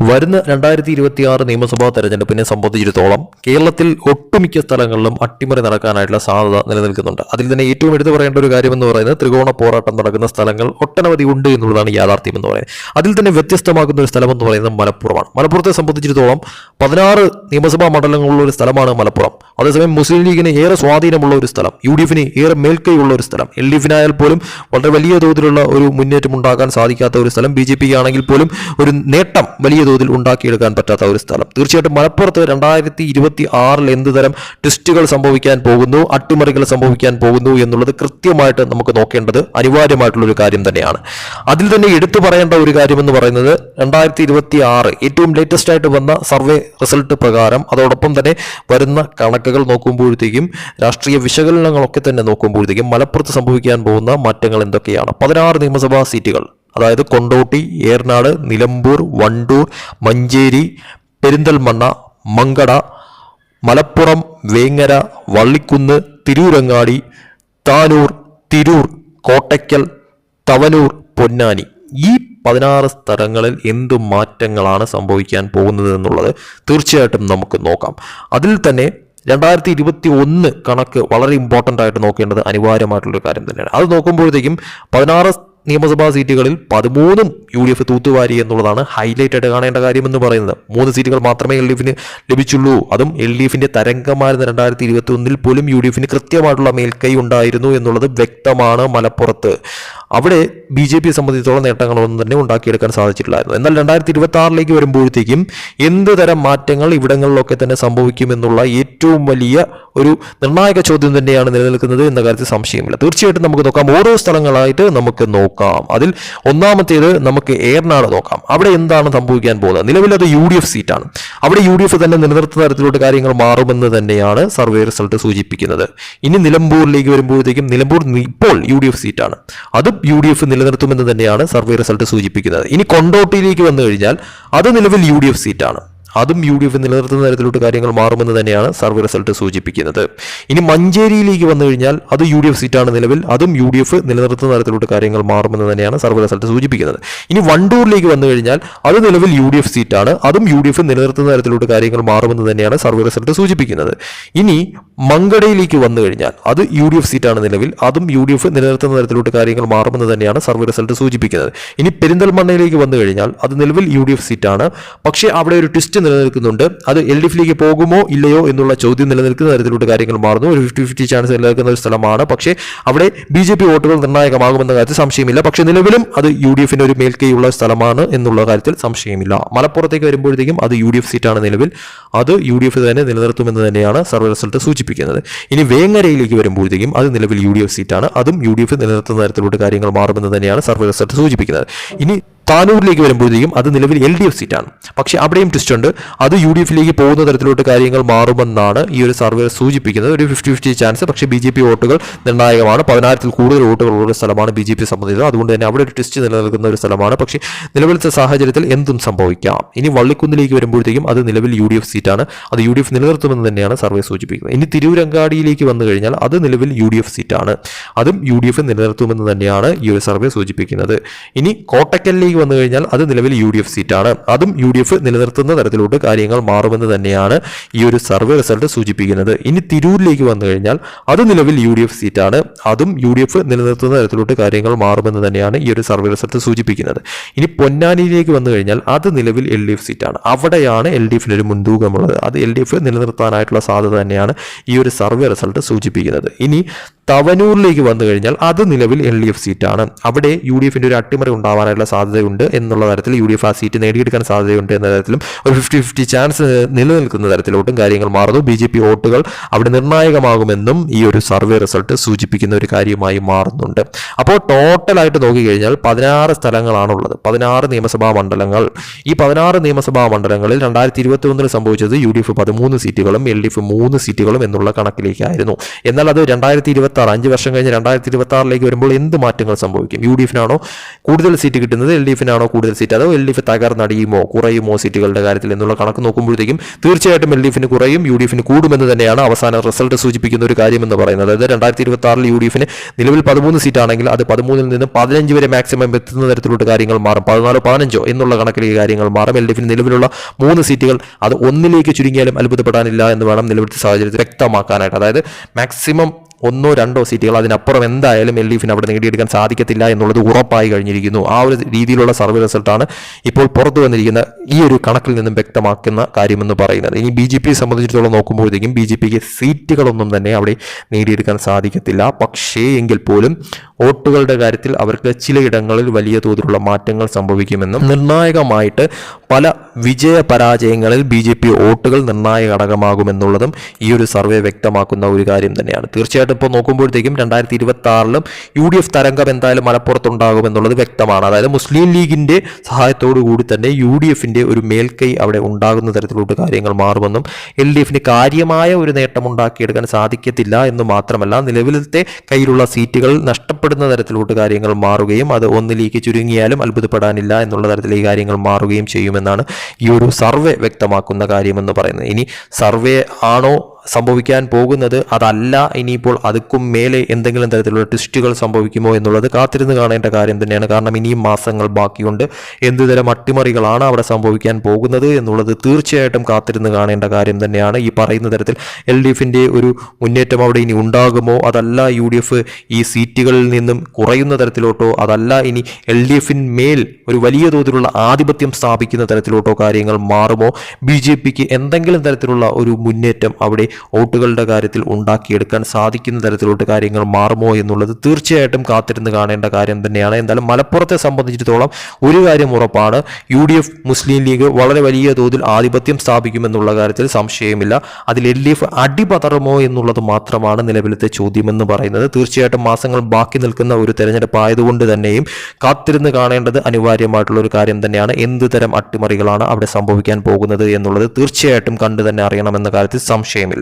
വരുന്ന രണ്ടായിരത്തി ഇരുപത്തി ആറ് നിയമസഭാ തെരഞ്ഞെടുപ്പിനെ സംബന്ധിച്ചിടത്തോളം കേരളത്തിൽ ഒട്ടുമിക്ക സ്ഥലങ്ങളിലും അട്ടിമറി നടക്കാനായിട്ടുള്ള സാധ്യത നിലനിൽക്കുന്നുണ്ട്. അതിൽ തന്നെ ഏറ്റവും എടുത്തു പറയേണ്ട ഒരു കാര്യമെന്ന് പറയുന്നത് ത്രികോണ പോരാട്ടം നടക്കുന്ന സ്ഥലങ്ങൾ ഒട്ടനവധി ഉണ്ട് എന്നുള്ളതാണ് യാഥാർത്ഥ്യം എന്ന് പറയുന്നത്. അതിൽ തന്നെ വ്യത്യസ്തമാക്കുന്ന ഒരു സ്ഥലം എന്ന് പറയുന്നത് മലപ്പുറമാണ്. മലപ്പുറത്തെ സംബന്ധിച്ചിടത്തോളം പതിനാറ് നിയമസഭാ മണ്ഡലങ്ങളുള്ള ഒരു സ്ഥലമാണ് മലപ്പുറം. അതേസമയം മുസ്ലിം ലീഗിന് ഏറെ സ്വാധീനമുള്ള ഒരു സ്ഥലം യു ഡി എഫിന് ഏറെ മേൽക്കൈയുള്ള ഒരു സ്ഥലം. എൽ ഡി എഫിനായാൽ പോലും വളരെ വലിയ തോതിലുള്ള ഒരു മുന്നേറ്റം ഉണ്ടാക്കാൻ സാധിക്കാത്ത ഒരു സ്ഥലം ബി ജെ പിക്ക് ആണെങ്കിൽ പോലും ഒരു നേട്ടം വലിയ തോതിൽ ഉണ്ടാക്കിയെടുക്കാൻ പറ്റാത്ത ഒരു സ്ഥലം. തീർച്ചയായിട്ടും മലപ്പുറത്ത് രണ്ടായിരത്തി ഇരുപത്തി ആറിൽ എന്ത് തരം ട്വിസ്റ്റുകൾ സംഭവിക്കാൻ പോകുന്നു അട്ടിമറികൾ സംഭവിക്കാൻ പോകുന്നു എന്നുള്ളത് കൃത്യമായിട്ട് നമുക്ക് നോക്കേണ്ടത് അനിവാര്യമായിട്ടുള്ള ഒരു കാര്യം തന്നെയാണ്. അതിൽ തന്നെ എടുത്തു പറയേണ്ട ഒരു കാര്യം എന്ന് പറയുന്നത് രണ്ടായിരത്തി ഇരുപത്തി ആറ് ഏറ്റവും ലേറ്റസ്റ്റ് ആയിട്ട് വന്ന സർവേ റിസൾട്ട് പ്രകാരം അതോടൊപ്പം തന്നെ വരുന്ന കണക്കുകൾ നോക്കുമ്പോഴത്തേക്കും രാഷ്ട്രീയ വിശകലനങ്ങളൊക്കെ തന്നെ നോക്കുമ്പോഴത്തേക്കും മലപ്പുറത്ത് സംഭവിക്കാൻ പോകുന്ന മാറ്റങ്ങൾ എന്തൊക്കെയാണ്? പതിനാറ് നിയമസഭാ സീറ്റുകൾ. അതായത് കൊണ്ടോട്ടി ഏർനാട് നിലമ്പൂർ വണ്ടൂർ മഞ്ചേരി പെരിന്തൽമണ്ണ മങ്കട മലപ്പുറം വേങ്ങര വള്ളിക്കുന്ന് തിരൂരങ്ങാടി താനൂർ തിരൂർ കോട്ടയ്ക്കൽ തവനൂർ പൊന്നാനി. ഈ പതിനാറ് സ്ഥലങ്ങളിൽ എന്തു മാറ്റങ്ങളാണ് സംഭവിക്കാൻ പോകുന്നത് എന്നുള്ളത് തീർച്ചയായിട്ടും നമുക്ക് നോക്കാം. അതിൽ തന്നെ രണ്ടായിരത്തി ഇരുപത്തി ഒന്ന് കണക്ക് വളരെ ഇമ്പോർട്ടന്റ് ആയിട്ട് നോക്കേണ്ടത് അനിവാര്യമായിട്ടുള്ളൊരു കാര്യം തന്നെയാണ്. അത് നോക്കുമ്പോഴത്തേക്കും പതിനാറ് നിയമസഭാ സീറ്റുകളിൽ പതിമൂന്നും യു ഡി എഫ് തൂത്തുവാരി എന്നുള്ളതാണ് ഹൈലൈറ്റായിട്ട് കാണേണ്ട കാര്യമെന്ന് പറയുന്നത്. മൂന്ന് സീറ്റുകൾ മാത്രമേ എൽ ഡി എഫിന് ലഭിച്ചുള്ളൂ. അതും എൽ ഡി എഫിന്റെ തരംഗമായിരുന്ന രണ്ടായിരത്തി ഇരുപത്തി ഒന്നിൽ പോലും യു ഡി എഫിന് കൃത്യമായിട്ടുള്ള മേൽക്കൈ ഉണ്ടായിരുന്നു എന്നുള്ളത് വ്യക്തമാണ് മലപ്പുറത്ത്. അവിടെ ബി ജെ പിയെ സംബന്ധിച്ചിടത്തോളം നേട്ടങ്ങളൊന്നും തന്നെ ഉണ്ടാക്കിയെടുക്കാൻ സാധിച്ചിട്ടില്ലായിരുന്നു. എന്നാൽ രണ്ടായിരത്തി ഇരുപത്തി ആറിലേക്ക് വരുമ്പോഴത്തേക്കും എന്ത് തരം മാറ്റങ്ങൾ ഇവിടങ്ങളിലൊക്കെ തന്നെ സംഭവിക്കുമെന്നുള്ള ഏറ്റവും വലിയ ഒരു നിർണായക ചോദ്യം തന്നെയാണ് നിലനിൽക്കുന്നത് എന്ന കാര്യത്തിൽ സംശയമില്ല. തീർച്ചയായിട്ടും നമുക്ക് നോക്കാം. ഓരോ സ്ഥലങ്ങളായിട്ട് നമുക്ക് നോക്കാം. അതിൽ ഒന്നാമത്തേത് നമുക്ക് ഏർനാട് നോക്കാം. അവിടെ എന്താണ് സംഭവിക്കാൻ പോകുന്നത്? നിലവിൽ അത് യു ഡി എഫ് സീറ്റാണ്. അവിടെ യു ഡി എഫ് തന്നെ നിലനിർത്തുന്ന തരത്തിലോട്ട് കാര്യങ്ങൾ മാറുമെന്ന് തന്നെയാണ് സർവേ റിസൾട്ട് സൂചിപ്പിക്കുന്നത്. ഇനി നിലമ്പൂരിലേക്ക് വരുമ്പോഴത്തേക്കും നിലമ്പൂർ ഇപ്പോൾ യു ഡി എഫ് സീറ്റാണ്. അതും യു ഡി എഫ് നിലനിർത്തുമെന്ന് തന്നെയാണ് സർവേ റിസൾട്ട് സൂചിപ്പിക്കുന്നത്. ഇനി കൊണ്ടോട്ടിയിലേക്ക് വന്നു കഴിഞ്ഞാൽ അത് നിലവിൽ യു ഡി എഫ് സീറ്റാണ്. അതും യു ഡി എഫ് നിലനിർത്തുന്ന തരത്തിലോട്ട് കാര്യങ്ങൾ മാറുമെന്ന് തന്നെയാണ് സർവേ റിസൾട്ട് സൂചിപ്പിക്കുന്നത്. ഇനി മഞ്ചേരിയിലേക്ക് വന്നു കഴിഞ്ഞാൽ അത് യു ഡി എഫ് സീറ്റാണ് നിലവിൽ. അതും യു ഡി എഫ് നിലനിർത്തുന്ന തരത്തിലോട്ട് കാര്യങ്ങൾ മാറുമെന്ന് തന്നെയാണ് സർവേ റിസൾട്ട് സൂചിപ്പിക്കുന്നത്. ഇനി വണ്ടൂരിലേക്ക് വന്നു കഴിഞ്ഞാൽ അത് നിലവിൽ യു ഡി എഫ് സീറ്റാണ്. അതും യു ഡി എഫ് നിലനിർത്തുന്ന തരത്തിലോട്ട് കാര്യങ്ങൾ മാറുമെന്ന് തന്നെയാണ് സർവേ റിസൾട്ട് സൂചിപ്പിക്കുന്നത്. ഇനി മങ്കടയിലേക്ക് വന്നു കഴിഞ്ഞാൽ അത് യു ഡി എഫ് സീറ്റാണ് നിലവിൽ. അതും യു ഡി എഫ് നിലനിർത്തുന്ന തരത്തിലോട്ട് കാര്യങ്ങൾ മാറുമെന്ന് തന്നെയാണ് സർവേ റിസൾട്ട് സൂചിപ്പിക്കുന്നത്. ഇനി പെരിന്തൽമണ്ണയിലേക്ക് വന്നു കഴിഞ്ഞാൽ അത് നിലവിൽ യു ഡി എഫ് സീറ്റാണ്. പക്ഷേ അവിടെ ഒരു ട്വിസ്റ്റ് നിലനിൽക്കുന്നുണ്ട്. അത് എൽ ഡി എഫിലേക്ക് പോകുമോ ഇല്ലയോ എന്നുള്ള ചോദ്യം നിലനിൽക്കുന്ന തരത്തിലോട്ട് കാര്യങ്ങൾ മാറുന്നു. ഒരു ഫിഫ്റ്റി ഫിഫ്റ്റി ചാൻസ് നിലനിൽക്കുന്ന ഒരു സ്ഥലമാണ്. പക്ഷേ അവിടെ ബി ജെ പി വോട്ടുകൾ നിർണായകമാകുമെന്ന കാര്യത്തിൽ സംശയമില്ല. പക്ഷേ നിലവിലും അത് യു ഡി എഫിന് ഒരു മേൽക്കൈയുള്ള സ്ഥലമാണ് എന്നുള്ള കാര്യത്തിൽ സംശയമില്ല. മലപ്പുറത്തേക്ക് വരുമ്പോഴത്തേക്കും അത് യു ഡി എഫ് സീറ്റാണ് നിലവിൽ. അത് യു ഡി എഫ് തന്നെ നിലനിർത്തുമെന്ന് തന്നെയാണ് സർവേ റിസൾട്ട് സൂചിപ്പിക്കുന്നത്. ഇനി വേങ്ങരയിലേക്ക് വരുമ്പോഴത്തേക്കും അത് നിലവിൽ യു ഡി എഫ് സീറ്റാണ്. അതും യു ഡി എഫ് നിലനിർത്തുന്ന തരത്തിലോട്ട് കാര്യങ്ങൾ മാറുമെന്ന് തന്നെയാണ് സർവേ റിസൾട്ട് സൂചിപ്പിക്കുന്നത്. ഇനി താനൂരിലേക്ക് വരുമ്പോഴത്തേക്കും അത് നിലവിൽ എൽ ഡി എഫ് സീറ്റാണ്. പക്ഷേ അവിടെയും ട്വിസ്റ്റ് ഉണ്ട്. അത് യു ഡി എഫിലേക്ക് പോകുന്ന തരത്തിലോട്ട് കാര്യങ്ങൾ മാറുമെന്നാണ് ഈ ഒരു സർവേ സൂചിപ്പിക്കുന്നത്. ഒരു ഫിഫ്റ്റി ഫിഫ്റ്റി ചാൻസ് പക്ഷേ ബി ജെ പി വോട്ടുകൾ നിർണായകമാണ്. പതിനായിരത്തിൽ കൂടുതൽ വോട്ടുകളുള്ള സ്ഥലമാണ് ബി ജെ പി സംബന്ധിച്ചത്. അതുകൊണ്ട് തന്നെ അവിടെ ഒരു ട്വിസ്റ്റ് നിലനിൽക്കുന്ന ഒരു സ്ഥലമാണ്. പക്ഷേ നിലവിലത്തെ സാഹചര്യത്തിൽ എന്തും സംഭവിക്കാം. ഇനി വള്ളിക്കുന്നിലേക്ക് വരുമ്പോഴത്തേക്കും അത് നിലവിൽ യു ഡി എഫ് സീറ്റാണ്. അത് യു ഡി എഫ് നിലനിർത്തുമെന്ന് തന്നെയാണ് സർവേ സൂചിപ്പിക്കുന്നത്. ഇനി തിരൂരങ്ങാടിയിലേക്ക് വന്നു കഴിഞ്ഞാൽ അത് നിലവിൽ യു ഡി എഫ് സീറ്റാണ്. അതും യു ഡി എഫ് നിലനിർത്തുമെന്ന് തന്നെയാണ് ഈ ഒരു സർവേ സൂചിപ്പിക്കുന്നത്. ഇനി കോട്ടക്കലിലേക്ക് വന്നു കഴിഞ്ഞാൽ അത് നിലവിൽ യു ഡി എഫ് സീറ്റാണ്. അതും യു ഡി എഫ് നിലനിർത്തുന്ന തരത്തിലോട്ട് കാര്യങ്ങൾ മാറുമെന്ന് തന്നെയാണ് ഈ ഒരു സർവേ റിസൾട്ട് സൂചിപ്പിക്കുന്നത്. ഇനി തിരൂരിലേക്ക് വന്നു കഴിഞ്ഞാൽ അത് നിലവിൽ യു ഡി എഫ് സീറ്റാണ്. അതും യു ഡി എഫ് നിലനിർത്തുന്ന തരത്തിലോട്ട് കാര്യങ്ങൾ മാറുമെന്ന് തന്നെയാണ് ഈ ഒരു സർവേ റിസൾട്ട് സൂചിപ്പിക്കുന്നത്. ഇനി പൊന്നാനിയിലേക്ക് വന്നു കഴിഞ്ഞാൽ അത് നിലവിൽ എൽ ഡി എഫ് സീറ്റാണ്. അവിടെയാണ് എൽ ഡി എഫിന് ഒരു മുൻതൂക്കമുള്ളത്. അത് എൽ ഡി എഫ് നിലനിർത്താനായിട്ടുള്ള സാധ്യത തന്നെയാണ് ഈ ഒരു സർവേ റിസൾട്ട് സൂചിപ്പിക്കുന്നത്. ഇനി തവനൂരിലേക്ക് വന്നു കഴിഞ്ഞാൽ അത് നിലവിൽ എൽ ഡി എഫ് സീറ്റാണ്. അവിടെ യു ഡി എഫിന്റെ ഒരു അട്ടിമറി ഉണ്ടാവാനുള്ള സാധ്യതയുണ്ട് എന്നുള്ള തരത്തിൽ യു ഡി എഫ് ആ സീറ്റ് നേടിയെടുക്കാൻ സാധ്യതയുണ്ട് എന്ന തരത്തിലും ഒരു ഫിഫ്റ്റി ഫിഫ്റ്റി ചാൻസ് നിലനിൽക്കുന്ന തരത്തിലോട്ടും കാര്യങ്ങൾ മാറുന്നു. ബി ജെ പി വോട്ടുകൾ അവിടെ നിർണായകമാകുമെന്നും ഈ ഒരു സർവേ റിസൾട്ട് സൂചിപ്പിക്കുന്ന ഒരു കാര്യമായി മാറുന്നുണ്ട്. അപ്പോൾ ടോട്ടലായിട്ട് നോക്കിക്കഴിഞ്ഞാൽ പതിനാറ് സ്ഥലങ്ങളാണുള്ളത്. പതിനാറ് നിയമസഭാ മണ്ഡലങ്ങൾ. ഈ പതിനാറ് നിയമസഭാ മണ്ഡലങ്ങളിൽ രണ്ടായിരത്തി ഇരുപത്തി ഒന്നിൽ സംഭവിച്ചത് യു ഡി എഫ് പതിമൂന്ന് സീറ്റുകളും എൽ ഡി എഫ് മൂന്ന് സീറ്റുകളും എന്നുള്ള കണക്കിലേക്കായിരുന്നു. എന്നാൽ അത് രണ്ടായിരത്തി ഇരുപത്തി ആറ് അഞ്ച് വർഷം കഴിഞ്ഞ് രണ്ടായിരത്തി ഇരുപത്തി ആറിലേക്ക് വരുമ്പോൾ എന്ത് മാറ്റങ്ങൾ സംഭവിക്കും? യു ഡി എഫിനാണോ കൂടുതൽ സീറ്റ് കിട്ടുന്നത് എൽ ഡി എഫിനാണോ കൂടുതൽ സീറ്റ്? അതോ എൽ ഡി എഫ് തകർന്നടിയുമോ കുറയുമോ സീറ്റുകളുടെ കാര്യത്തിൽ എന്നുള്ള കണക്ക് നോക്കുമ്പോഴത്തേക്കും തീർച്ചയായിട്ടും എൽ ഡി എഫിന് കുറയും യു ഡി എഫിന് കൂടുമെന്ന് തന്നെയാണ് അവസാന റിസൾട്ട് സൂചിപ്പിക്കുന്ന ഒരു കാര്യമെന്ന് പറയുന്നത്. അതായത് രണ്ടായിരത്തി ഇരുപത്തി ആറിൽ യു ഡി എഫിന് നിലവിൽ പതിമൂന്ന് സീറ്റാണെങ്കിൽ അത് പതിമൂന്നിൽ നിന്ന് പതിനഞ്ച് വരെ മാക്സിമം എത്തുന്ന തരത്തിലുള്ള കാര്യങ്ങൾ മാറും. പതിനാലോ പതിനഞ്ചോ എന്നുള്ള കണക്കിൽ ഈ കാര്യങ്ങൾ മാറും. എൽ ഡി എഫിന് നിലവിലുള്ള മൂന്ന് സീറ്റുകൾ അത് ഒന്നിലേക്ക് ചുരുങ്ങിയാലും അത്ഭുതപ്പെടാനില്ല എന്ന് വേണം നിലവിലത്തെ സാഹചര്യത്തിൽ വ്യക്തമാക്കാനായിട്ട്. അതായത് മാക്സിമം ഒന്നോ രണ്ടോ സീറ്റുകൾ അതിനപ്പുറം എന്തായാലും എൽ ഡിഎഫിന് അവിടെ നേടിയെടുക്കാൻ സാധിക്കത്തില്ല എന്നുള്ളത് ഉറപ്പായി കഴിഞ്ഞിരിക്കുന്നു. ആ ഒരു രീതിയിലുള്ള സർവേ റിസൾട്ടാണ് ഇപ്പോൾ പുറത്തു വന്നിരിക്കുന്ന ഈ ഒരു കണക്കിൽ നിന്നും വ്യക്തമാക്കുന്ന കാര്യമെന്ന് പറയുന്നത്. ഇനി ബി ജെ പിയെ സംബന്ധിച്ചിടത്തോളം നോക്കുമ്പോഴത്തേക്കും ബി ജെ പിക്ക് സീറ്റുകളൊന്നും തന്നെ അവിടെ നേടിയെടുക്കാൻ സാധിക്കത്തില്ല. പക്ഷേ എങ്കിൽ പോലും വോട്ടുകളുടെ കാര്യത്തിൽ അവർക്ക് ചിലയിടങ്ങളിൽ വലിയ തോതിലുള്ള മാറ്റങ്ങൾ സംഭവിക്കുമെന്നും നിർണായകമായിട്ട് പല വിജയ പരാജയങ്ങളിൽ ബി ജെ പി വോട്ടുകൾ നിർണായക ഘടകമാകുമെന്നുള്ളതും ഈ ഒരു സർവേ വ്യക്തമാക്കുന്ന ഒരു കാര്യം തന്നെയാണ്. തീർച്ചയായിട്ടും ഇപ്പോൾ നോക്കുമ്പോഴത്തേക്കും രണ്ടായിരത്തി ഇരുപത്തി ആറിലും യു ഡി എഫ് തരംഗം എന്തായാലും മലപ്പുറത്തുണ്ടാകും എന്നുള്ളത് വ്യക്തമാണ്. അതായത് മുസ്ലിം ലീഗിന്റെ സഹായത്തോടു കൂടി തന്നെ യു ഡി എഫിന്റെ ഒരു മേൽക്കൈ അവിടെ ഉണ്ടാകുന്ന തരത്തിലോട്ട് കാര്യങ്ങൾ മാറുമെന്നും എൽ ഡി എഫിന് കാര്യമായ ഒരു നേട്ടം ഉണ്ടാക്കിയെടുക്കാൻ സാധിക്കത്തില്ല എന്ന് മാത്രമല്ല നിലവിലത്തെ കയ്യിലുള്ള സീറ്റുകൾ നഷ്ടപ്പെടുന്ന തരത്തിലോട്ട് കാര്യങ്ങൾ മാറുകയും അത് ഒന്നിലേക്ക് ചുരുങ്ങിയാലും അത്ഭുതപ്പെടാനില്ല എന്നുള്ള തരത്തിൽ ഈ കാര്യങ്ങൾ മാറുകയും ചെയ്യുമെന്നാണ് ഈ ഒരു സർവേ വ്യക്തമാക്കുന്ന കാര്യമെന്ന് പറയുന്നത്. ഇനി സർവേ ആണോ സംഭവിക്കാൻ പോകുന്നത് അതല്ല. ഇനിയിപ്പോൾ അതുക്കും മേലെ എന്തെങ്കിലും തരത്തിലുള്ള ട്വിസ്റ്റുകൾ സംഭവിക്കുമോ എന്നുള്ളത് കാത്തിരുന്ന് കാണേണ്ട കാര്യം തന്നെയാണ്. കാരണം ഇനിയും മാസങ്ങൾ ബാക്കിയുണ്ട്. എന്തുതരം അട്ടിമറികളാണ് അവിടെ സംഭവിക്കാൻ പോകുന്നത് എന്നുള്ളത് തീർച്ചയായിട്ടും കാത്തിരുന്ന് കാണേണ്ട കാര്യം തന്നെയാണ്. ഈ പറയുന്ന തരത്തിൽ എൽ ഡി എഫിന്റെ ഒരു മുന്നേറ്റം അവിടെ ഇനി ഉണ്ടാകുമോ? അതല്ല യു ഡി എഫ് ഈ സീറ്റുകളിൽ നിന്നും കുറയുന്ന തരത്തിലോട്ടോ? അതല്ല ഇനി എൽ ഡി ഒരു വലിയ തോതിലുള്ള ആധിപത്യം സ്ഥാപിക്കുന്ന തരത്തിലോട്ടോ കാര്യങ്ങൾ മാറുമോ? ബി ജെ പിക്ക് എന്തെങ്കിലും തരത്തിലുള്ള ഒരു മുന്നേറ്റം അവിടെ വോട്ടുകളുടെ കാര്യത്തിൽ ഉണ്ടാക്കിയെടുക്കാൻ സാധിക്കുന്ന തരത്തിലോട്ട് കാര്യങ്ങൾ മാറുമോ എന്നുള്ളത് തീർച്ചയായിട്ടും കാത്തിരുന്ന് കാണേണ്ട കാര്യം തന്നെയാണ്. എന്തായാലും മലപ്പുറത്തെ സംബന്ധിച്ചിടത്തോളം ഒരു കാര്യം ഉറപ്പാണ്. U D F Muslim League വളരെ വലിയ തോതിൽ ആധിപത്യം സ്ഥാപിക്കുമെന്നുള്ള കാര്യത്തിൽ സംശയമില്ല. അതിൽ എൽ ഡി എഫ് അടിപതറുമോ എന്നുള്ളത് മാത്രമാണ് നിലവിലത്തെ ചോദ്യമെന്ന് പറയുന്നത്. തീർച്ചയായിട്ടും മാസങ്ങൾ ബാക്കി നിൽക്കുന്ന ഒരു തെരഞ്ഞെടുപ്പ് ആയതുകൊണ്ട് തന്നെയും കാത്തിരുന്ന് കാണേണ്ടത് അനിവാര്യമായിട്ടുള്ള ഒരു കാര്യം തന്നെയാണ്. എന്ത് തരം അട്ടിമറികളാണ് അവിടെ സംഭവിക്കാൻ പോകുന്നത് എന്നുള്ളത് തീർച്ചയായിട്ടും കണ്ടു തന്നെ അറിയണമെന്ന കാര്യത്തിൽ സംശയമില്ല.